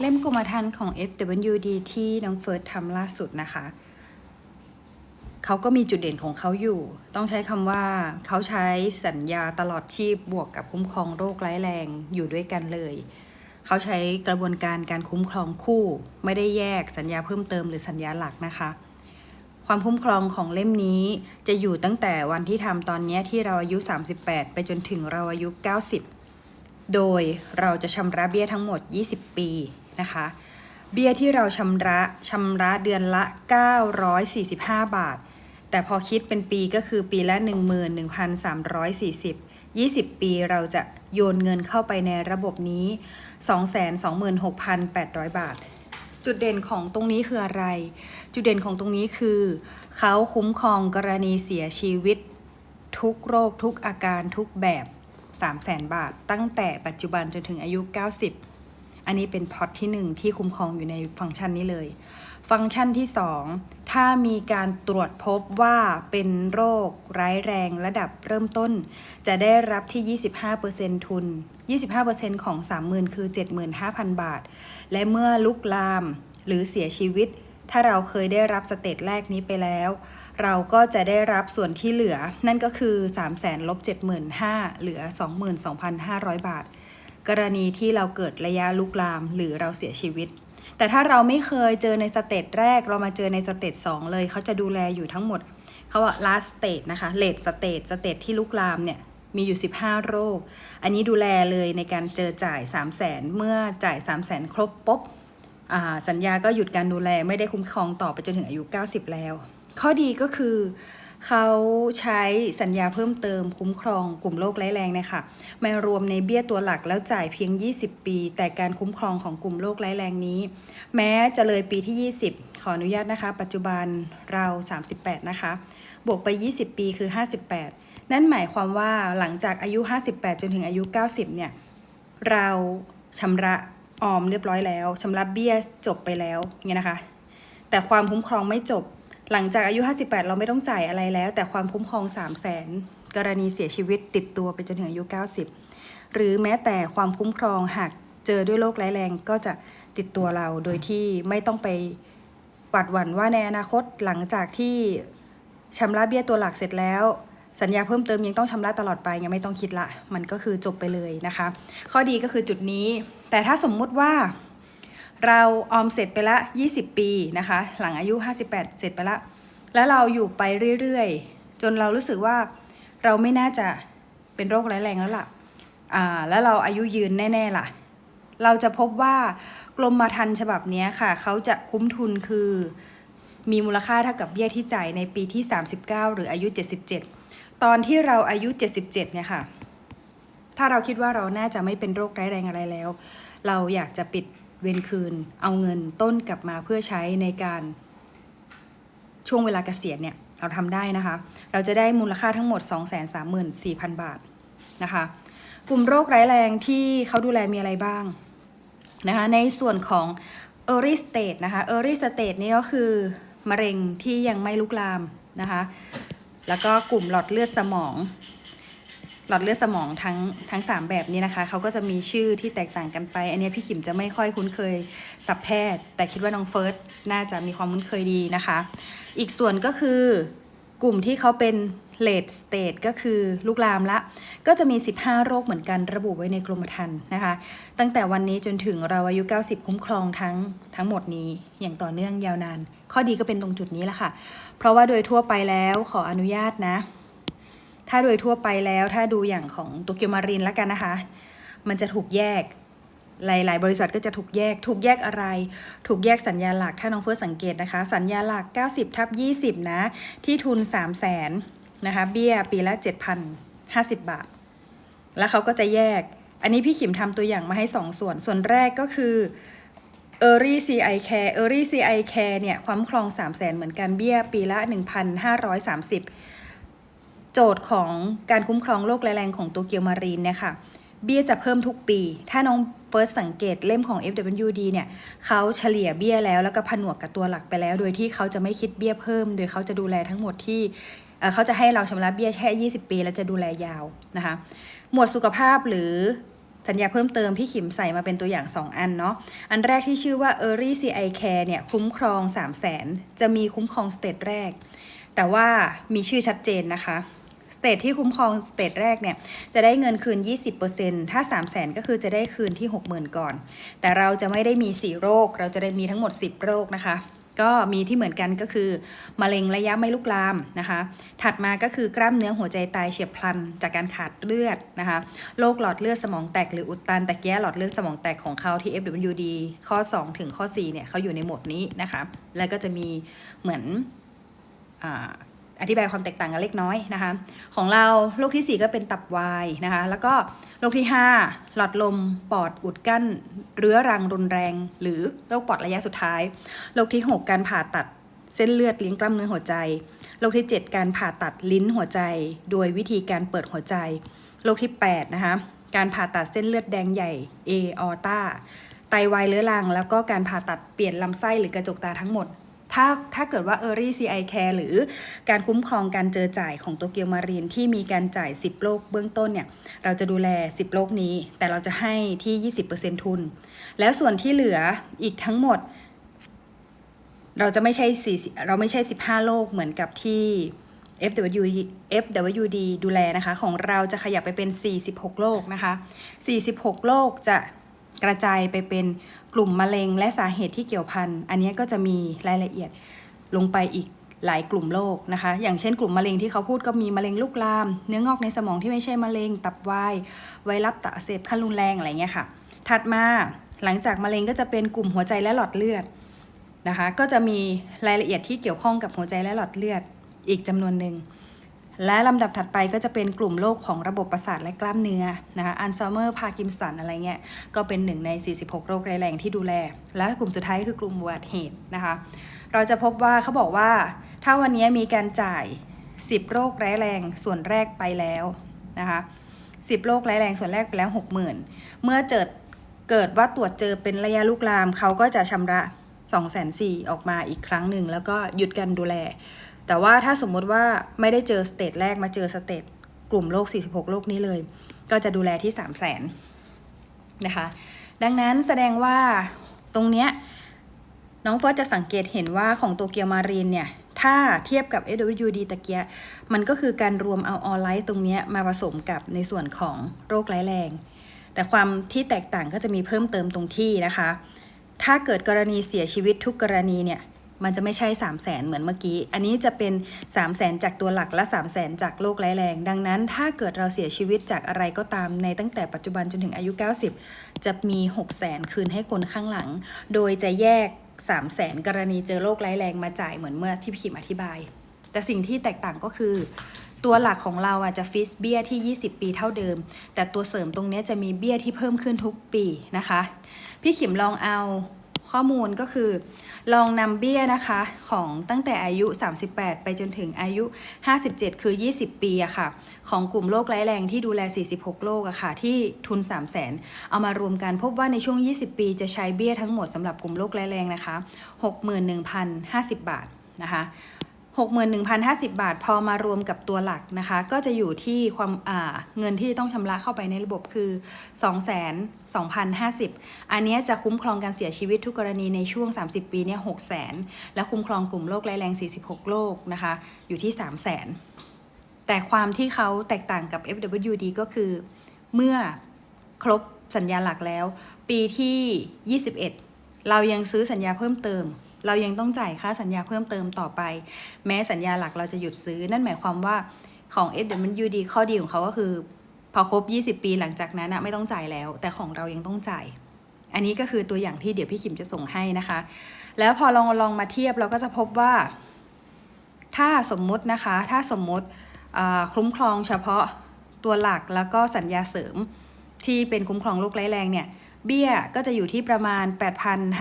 เล่มกรมธรรม์ของ FWD ที่น้องเฟิร์สทำล่าสุดนะคะ เขาก็มีจุดเด่นของเขาอยู่ ต้องใช้คำว่าเขาใช้สัญญาตลอดชีพบวกกับคุ้มครองโรคร้ายแรงอยู่ด้วยกันเลย เขาใช้กระบวนการการคุ้มครองคู่ ไม่ได้แยกสัญญาเพิ่มเติมหรือสัญญาหลักนะคะ ความคุ้มครองของเล่มนี้จะอยู่ตั้งแต่วันที่ทำตอนนี้ที่เราอายุ 38 ไปจนถึงเราอายุ 90 โดยเราจะชำระเบี้ยทั้งหมด 20 ปี นะคะ เบี้ยที่เราชำระชำระเดือนละ 945 บาท แต่พอคิดเป็นปีก็คือปีละ 11,340 20 ปีเราจะโยนเงินเข้าไปในระบบนี้ 226,800 บาท จุดเด่นของตรงนี้คืออะไร จุดเด่นของตรงนี้คือ เขาคุ้มครองกรณีเสียชีวิต ทุกโรคทุกอาการทุกแบบ 300,000 บาท ตั้งแต่ปัจจุบันจนถึงอายุ 90 อันนี้เป็นพอตที่ 1 ที่คุ้มครองอยู่ในฟังก์ชันนี้เลย ฟังก์ชันที่ 2 ถ้ามีการตรวจพบว่าเป็นโรคร้ายแรงระดับเริ่มต้น จะได้รับที่ 25%ทุน 25%ของ 30,000 คือ 75,000 บาท และเมื่อลุกลามหรือเสียชีวิต ถ้าเราเคยได้รับสเตจแรกนี้ไปแล้วเราก็จะได้รับส่วนที่เหลือนั่นก็คือ 3 0 0 0 0ลบ75,000 เหลือ 22,500 บาท กรณีที่เราเกิดระยะลุกลามหรือเราเสียชีวิต แต่ถ้าเราไม่เคยเจอในสเตจแรก เรามาเจอในสเตจ2เลย เขาจะดูแลอยู่ทั้งหมด เขาว่า last stage นะคะ late stage สเตจที่ลุกลามเนี่ยมีอยู่ 15 โรค อันนี้ดูแลเลยในการเจอจ่าย 3 0 0 0 0 0เมื่อจ่าย 3 0 0 0 0 0ครบปุ๊บสัญญาก็หยุดการดูแลไม่ได้คุ้มครองต่อไปจนถึงอายุ 90 แล้ว ข้อดีก็คือ เขาใช้สัญญาเพิ่มเติมคุ้มครองกลุ่มโรคร้ายแรงนะคะมารวมในเบี้ยตัวหลักแล้วจ่ายเพียง 20 ปี แต่การคุ้มครองของกลุ่มโรคร้ายแรงนี้ แม้จะเลยปีที่ 20 ขออนุญาตนะคะ ปัจจุบันเรา 38 นะคะ บวกไป 20 ปีคือ 58 นั่นหมายความว่าหลังจากอายุ 58 จนถึงอายุ 90 เนี่ย เราชำระออมเรียบร้อยแล้วชำระเบี้ยจบไปแล้วเงี้ยนะคะ แต่ความคุ้มครองไม่จบ หลังจากอายุ 58 เราไม่ต้องจ่ายอะไรแล้ว แต่ความคุ้มครอง 3 0 0แสนกรณีเสียชีวิตติดตัวไปจนถึงอายุ 90 หรือแม้แต่ความคุ้มครองหากเจอด้วยโรคร้ายแรงก็จะติดตัวเราโดยที่ไม่ต้องไปหวัดหวั่นว่าในอนาคตหลังจากที่ชำระเบี้ยตัวหลักเสร็จแล้ว สัญญาเพิ่มเติมยังต้องชำระตลอดไปยังไม่ต้องคิดละ มันก็คือจบไปเลยนะคะ ข้อดีก็คือจุดนี้ แต่ถ้าสมมุติว่า เราออมเสร็จไปละ 20 ปีนะคะ หลังอายุ 58 เสร็จไปละ แล้วเราอยู่ไปเรื่อยๆ จนเรารู้สึกว่าเราไม่น่าจะเป็นโรคร้ายแรงแล้วล่ะอ่าแล้วเราอายุยืนแน่ ๆ ล่ะ เราจะพบว่ากรมธรรม์ฉบับนี้ค่ะ เขาจะคุ้มทุนคือมีมูลค่าเท่ากับเบี้ยที่จ่ายในปีที่ 39 หรืออายุ 77 ตอนที่เราอายุ 77 เนี่ยค่ะ ถ้าเราคิดว่าเราน่าจะไม่เป็นโรคร้ายแรงอะไรแล้ว เราอยากจะปิด เวรคืน เอาเงินต้นกลับมาเพื่อใช้ในการช่วงเวลาเกษียณเนี่ยเราทำได้นะคะ เราจะได้มูลค่าทั้งหมด 234,000 บาทนะคะ กลุ่มโรคร้ายแรงที่เขาดูแลมีอะไรบ้างนะคะในส่วนของ early stage นะคะ early stage นี่ก็คือมะเร็งที่ยังไม่ลุกลามนะคะ แล้วก็กลุ่มหลอดเลือดสมอง หลอดเลือดสมองทั้งทั้งสามแบบนี้นะคะเขาก็จะมีชื่อที่แตกต่างกันไป อันนี้พี่ขิมจะไม่ค่อยคุ้นเคยสับแพทย์ แต่คิดว่าน้องเฟิร์สน่าจะมีความคุ้นเคยดีนะคะ อีกส่วนก็คือกลุ่มที่เขาเป็น late stage ก็คือลุกลามละ ก็จะมี 15 โรคเหมือนกันระบุไว้ในกรมธรรม์นะคะ ตั้งแต่วันนี้จนถึงเราอายุ 90 คุ้มครองทั้งทั้งหมดนี้อย่างต่อเนื่องยาวนาน ข้อดีก็เป็นตรงจุดนี้แหละค่ะ เพราะว่าโดยทั่วไปแล้วขออนุญาตนะ ถ้าโดยทั่วไปแล้วถ้าดูอย่างของโตเกียวมารินแล้วกันนะคะ มันจะถูกแยกหลาย ๆ บริษัทก็จะถูกแยก ถูกแยกอะไร ถูกแยกสัญญาหลัก ถ้าน้องเฟิร์สสังเกตนะคะ สัญญาหลัก 90ทับ20 นะ ที่ทุน 3 0 0แสนนะคะ เบี้ยปีละ 7,050 บาท แล้วเขาก็จะแยก อันนี้พี่ขิมทำตัวอย่างมาให้ 2 ส่วน ส่วนแรกก็คือ Early CI Care Early CI Care เนี่ย ความครอง 3 0 0แสนเหมือนกัน เบี้ยปีละ 1,530 โจทย์ของการคุ้มครองโรคแรงของตัวเกียวมารีนเนี่ยค่ะเบี้ยจะเพิ่มทุกปี ถ้าน้องเฟิร์สสังเกตเล่มของ FWD เนี่ยเขาเฉลี่ยเบี้ยแล้วแล้วก็ผนวกกับตัวหลักไปแล้ว โดยที่เขาจะไม่คิดเบี้ยเพิ่ม โดยเขาจะดูแลทั้งหมดที่เขาจะให้เราชำระเบี้ยแค่ 20 ปี แล้วจะดูแลยาวนะคะ หมวดสุขภาพหรือสัญญาเพิ่มเติมพี่ขิมใส่มาเป็นตัวอย่าง 2 อันเนาะ อันแรกที่ชื่อว่า Early CI Care เนี่ยคุ้มครอง 3 0 0แสนจะมีคุ้มครองสเตจแรก แต่ว่ามีชื่อชัดเจนนะคะ เตจที่คุ้มครองสเตจแรกเนี่ยจะได้เงินคืน 20%ถ้า 3 0 0แสนก็คือจะได้คืนที่ 60,000 ก่อน แต่เราจะไม่ได้มี 4 โรค เราจะได้มีทั้งหมด 10 โรคนะคะ ก็มีที่เหมือนกันก็คือ มะเร็งระยะไม่ลุกลามนะคะ ถัดมาก็คือกล้ามเนื้อหัวใจตายเฉียบพลัน จากการขาดเลือดนะคะโรคหลอดเลือดสมองแตกหรืออุดตันตะแก้หลอดเลือดสมองแตกของเขาที่ FWD ข้อ 2 ถึงข้อ4เนี่ยเขาอยู่ในหมวดนี้นะคะ แล้วก็จะมีเหมือน อธิบายความแตกต่างกันเล็กน้อยนะคะ ของเราโรคทีสี่ 4 ก็เป็นตับวายนะคะ แล้วก็โรคที่ 5 หลอดลมปอดอุดกั้น เรื้อรังรุนแรง หรือโรคปอดระยะสุดท้ายโรคที่ 6 การผ่าตัดเส้นเลือดเลี้ยงกล้ามเนื้อหัวใจโรคที่ 7 การผ่าตัดลิ้นหัวใจ โดยวิธีการเปิดหัวใจโรคที่ 8 นะคะ การผ่าตัดเส้นเลือดแดงใหญ่ A ออตาไตวายเรื้อรัง แล้วก็การผ่าตัดเปลี่ยนลำไส้หรือกระจกตาทั้งหมด ถ้าถ้าเกิดว่า Early CI Care หรือการคุ้มครองการเจอจ่ายของโตเกียวมารีนที่มีการจ่าย 10โรคเบื้องต้นเนี่ย เราจะดูแล 10โรคนี้ แต่เราจะให้ที่ 20%ทุน แล้วส่วนที่เหลืออีกทั้งหมด เราจะไม่ใช่4เราไม่ใช่ 15โรคเหมือนกับที่ FWD FWD ดูแลนะคะ ของเราจะขยับไปเป็น 46โรคนะคะ 46โรคจะ กระจายไปเป็นกลุ่มมะเร็งและสาเหตุที่เกี่ยวพัน อันนี้ก็จะมีรายละเอียดลงไปอีกหลายกลุ่มโรคนะคะ อย่างเช่นกลุ่มมะเร็งที่เขาพูดก็มีมะเร็งลูกลาม เนื้องอกในสมองที่ไม่ใช่มะเร็ง ตับวาย ไวรัสตับอักเสบขั้นรุนแรงอะไรเงี้ยค่ะ ถัดมาหลังจากมะเร็งก็จะเป็นกลุ่มหัวใจและหลอดเลือดนะคะ ก็จะมีรายละเอียดที่เกี่ยวข้องกับหัวใจและหลอดเลือดอีกจำนวนหนึ่ง และลำดับถัดไปก็จะเป็นกลุ่มโรคของระบบประสาทและกล้ามเนื้อนะคะอัลไซเมอร์พาร์กินสันอะไรเงี้ยก็เป็นหนึ่งใน 46 โรคร้ายแรงที่ดูแล และกลุ่มสุดท้ายคือกลุ่มอุบัติเหตุนะคะ เราจะพบว่าเขาบอกว่า ถ้าวันนี้มีการจ่าย 10 โรคร้ายแรงส่วนแรกไปแล้วนะคะ10 โรคร้ายแรงส่วนแรกไปแล้ว 60,000 เมื่อเกิดเกิดว่าตรวจเจอเป็นระยะลุกลามเขาก็จะชำระ2 4 0 0 0ออกมาอีกครั้งหนึ่ง แล้วก็หยุดการดูแล แต่ว่าถ้าสมมติว่าไม่ได้เจอสเตจแรกมาเจอสเตจกลุ่มโรค 46 โรคนี้เลย ก็จะดูแลที่ 3 0 0 0 0 0นะคะ ดังนั้นแสดงว่าตรงเนี้ยน้องเฟิร์สจะสังเกตเห็นว่าของโตเกียวมารีนเนี่ย ถ้าเทียบกับ AWD ตะเกียมันก็คือการรวมเอาออนไลน์ตรงเนี้ยมาผสมกับในส่วนของโรคร้ายแรง แต่ความที่แตกต่างก็จะมีเพิ่มเติมตรงที่นะคะ ถ้าเกิดกรณีเสียชีวิตทุกกรณีเนี่ย มันจะไม่ใช่ 3 0 0แสนเหมือนเมื่อกี้ อันนี้จะเป็น 3 0 0แสนจากตัวหลักและ 3 0 0แสนจากโรคร้ายแรง ดังนั้น ถ้าเกิดเราเสียชีวิตจากอะไรก็ตามในตั้งแต่ปัจจุบันจนถึงอายุ 90 จะมี6 0 0แสนคืนให้คนข้างหลัง โดยจะแยก 3 0 0แสนกรณีเจอโรคร้ายแรงมาจ่ายเหมือนเมื่อที่พี่ขิมอธิบาย แต่สิ่งที่แตกต่างก็คือตัวหลักของเราอะจะฟิกเบี้ยที่ 20 ปีเท่าเดิม แต่ตัวเสริมตรงนี้จะมีเบี้ยที่เพิ่มขึ้นทุกปีนะคะ พี่ขิมลองเอา ข้อมูลก็คือ ลองนำเบี้ยนะคะของตั้งแต่อายุ 38 ไปจนถึงอายุ 57 คือ 20 ปีอะค่ะ ของกลุ่มโรคร้ายแรงที่ดูแล 46 โรคอะค่ะ ที่ทุน 3 0 0 0 0 0 เอามารวมกันพบว่าในช่วง 20 ปีจะใช้เบี้ยทั้งหมดสำหรับกลุ่มโรคร้ายแรงนะคะ 61,050 บาทนะคะ 61,050 บาท พอมารวมกับตัวหลักนะคะ ก็จะอยู่ที่ความาเงินที่ต้องชำระเข้าไปในระบบคือ 22,050 อันนี้จะคุ้มครองการเสียชีวิตทุกกรณีในช่วง 30 ปีเนี่ย600,000 และคุ้มครองกลุ่มโรคร้แรง 46 โรคนะคะ อยู่ที่ 300,000 แต่ความที่เขาแตกต่างกับ FWD ก็คือ เมื่อครบสัญญาหลักแล้ว ปีที่ 21 เรายังซื้อสัญญาเพิ่มเติม เรายังต้องจ่ายค่าสัญญาเพิ่มเติมต่อไป แม้สัญญาหลักเราจะหยุดซื้อ นั่นหมายความว่าของ FWD ข้อดีของเขาก็คือ พอครบ 20 ปีหลังจากนั้นนะไม่ต้องจ่ายแล้ว แต่ของเรายังต้องจ่าย อันนี้ก็คือตัวอย่างที่เดี๋ยวพี่ขิมจะส่งให้นะคะ แล้วพอลองลองมาเทียบเราก็จะพบว่า ถ้าสมมุตินะคะ ถ้าสมมุติคุ้มครองเฉพาะตัวหลักแล้วก็สัญญาเสริมที่เป็นคุ้มครองโรคร้ายแรงเนี่ยเบี้ยก็จะอยู่ที่ประมาณ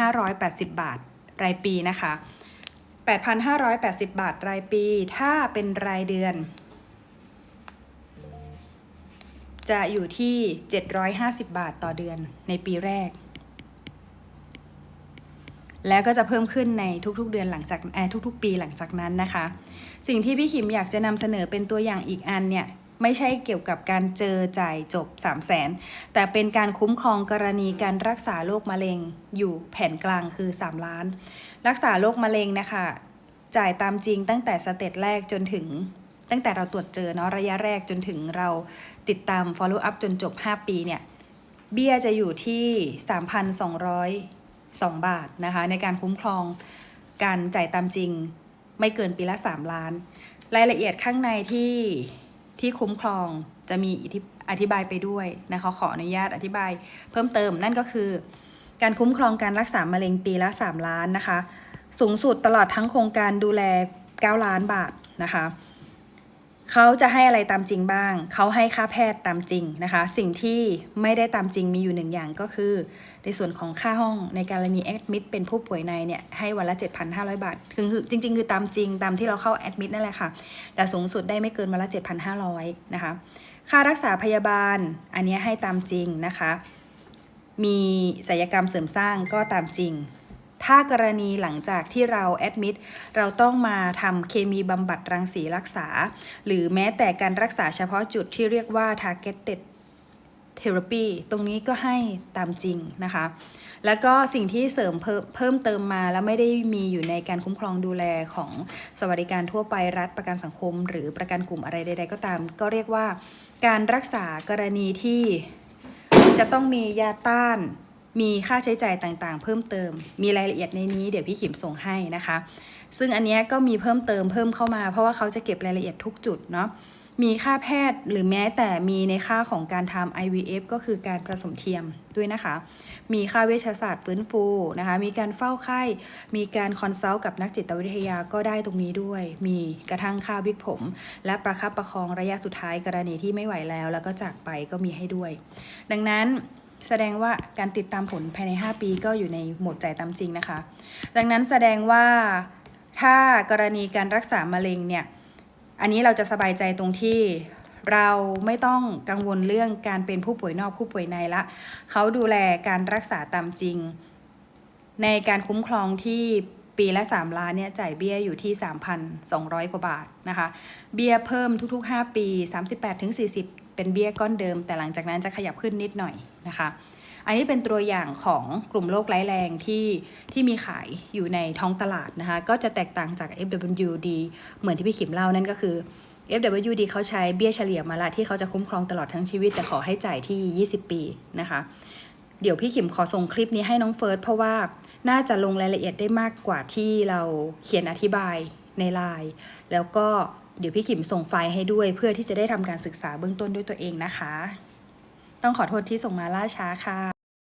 8,580 บาท รายปีนะคะ 8,580 บาทรายปี ถ้าเป็นรายเดือน จะอยู่ที่ 750 บาทต่อเดือนในปีแรก แล้วก็จะเพิ่มขึ้นในทุกๆเดือนหลังจากเอ่อทุกๆ ปีหลังจากนั้นนะคะ สิ่งที่พี่ขิมอยากจะนำเสนอเป็นตัวอย่างอีกอันเนี่ย ไม่ใช่เกี่ยวกับการเจอจ่ายจบ 3 0 0แสนแต่เป็นการคุ้มครองกรณีการรักษาโรคมะเร็งอยู่แผนกลางคือ 3 ล้าน รักษาโรคมะเร็งนะคะ จ่ายตามจริงตั้งแต่สเตจแรกจนถึง ตั้งแต่เราตรวจเจอเนาะระยะแรกจนถึงเราติดตาม follow up จนจบ 5 ปีเนี่ยเบี้ยจะอยู่ที่ 3,202 บาทนะคะในการคุ้มครองการจ่ายตามจริงไม่เกินปีละ 3 ล้าน รายละเอียดข้างในที่ ที่คุ้มครองจะมีอธิบายไปด้วยนะคะขออนุญาตอธิบาย เพิ่มเติมนั่นก็คือ การคุ้มครองการรักษามะเร็งปีละ 3 ล้านนะคะ สูงสุดตลอดทั้งโครงการดูแล 9 ล้านบาทนะคะเขาจะให้อะไรตามจริงบ้าง เขาให้ค่าแพทย์ตามจริงนะคะ สิ่งที่ไม่ได้ตามจริงมีอยู่หนึ่งอย่างก็คือ ในส่วนของค่าห้องในการณีแอดมิดเป็นผู้ป่วยในเนี่ยให้วันละ 7,500 บาท คือจริง ๆ คือตามจริงตามที่เราเข้าแอดมิดนั่นแหละค่ะ แต่สูงสุดได้ไม่เกินวันละ 7,500 นะคะ ค่ารักษาพยาบาลอันนี้ให้ตามจริงนะคะ มีศัลยกรรมเสริมสร้างก็ตามจริงถ้ากรณีหลังจากที่เราแอดมิดเราต้องมาทำเคมีบำบัดรังสีรักษา หรือแม้แต่การรักษาเฉพาะจุดที่เรียกว่า targeted therapy ตรงนี้ก็ให้ตามจริงนะคะ แล้วก็สิ่งที่เสริมเพิ่มเพิ่มเติมมาแล้วไม่ได้มีอยู่ในการคุ้มครองดูแลของสวัสดิการทั่วไปรัฐประกันสังคม หรือประกันกลุ่มอะไรใด ๆ ก็ตาม ก็เรียกว่า การรักษากรณีที่จะต้องมียาต้านมีค่าใช้จ่ายต่างๆ เพิ่มเติม มีรายละเอียดในนี้เดี๋ยวพี่ขิมส่งให้นะคะ ซึ่งอันเนี้ยก็มีเพิ่มเติมเพิ่มเข้ามา เพราะว่าเขาจะเก็บรายละเอียดทุกจุดเนาะ มีค่าแพทย์หรือแม้แต่มีในค่าของการทำ IVF ก็คือการผสมเทียมด้วยนะคะ มีค่าเวชศาสตร์ฟื้นฟูนะคะ มีการเฝ้าไข้ มีการคอนซัลท์กับนักจิตวิทยาก็ได้ตรงนี้ด้วย มีกระทั่งค่าวิกผม และประคับประคองระยะสุดท้ายกรณีที่ไม่ไหวแล้ว แล้วก็จากไปก็มีให้ด้วย ดังนั้นแสดงว่าการติดตามผลภายใน 5 ปีก็อยู่ในโหมดจ่ายตามจริงนะคะ ดังนั้นแสดงว่าถ้ากรณีการรักษามะเร็งเนี่ย อันนี้เราจะสบายใจตรงที่เราไม่ต้องกังวลเรื่องการเป็นผู้ป่วยนอกผู้ป่วยในละ เขาดูแลการรักษาตามจริง ในการคุ้มครองที่ปีละ 3 ล้านเนี่ยจ่ายเบี้ยอยู่ที่ 3,200 กว่าบาทนะคะ เบี้ยเพิ่มทุกๆ 5 ปี 38-40 เป็นเบี้ยก้อนเดิม แต่หลังจากนั้นจะขยับขึ้นนิดหน่อยนะคะ อันนี้เป็นตัวอย่างของกลุ่มโรคร้ายแรงที่ที่มีขายอยู่ในท้องตลาดนะคะ ก็จะแตกต่างจาก FWD เหมือนที่พี่ขิมเล่านั่นก็คือ FWD เขาใช้เบี้ยเฉลี่ยมาละที่เขาจะคุ้มครองตลอดทั้งชีวิต แต่ขอให้จ่ายที่ 20 ปีนะคะ เดี๋ยวพี่ขิมขอส่งคลิปนี้ให้น้องเฟิร์สเพราะว่าน่าจะลงรายละเอียดได้มากกว่าที่เราเขียนอธิบายในไลน์แล้วก็เดี๋ยวพี่ขิมส่งไฟล์ให้ด้วย เพื่อที่จะได้ทำการศึกษาเบื้องต้นด้วยตัวเองนะคะ ต้องขอโทษที่ส่งมาล่าช้าค่ะ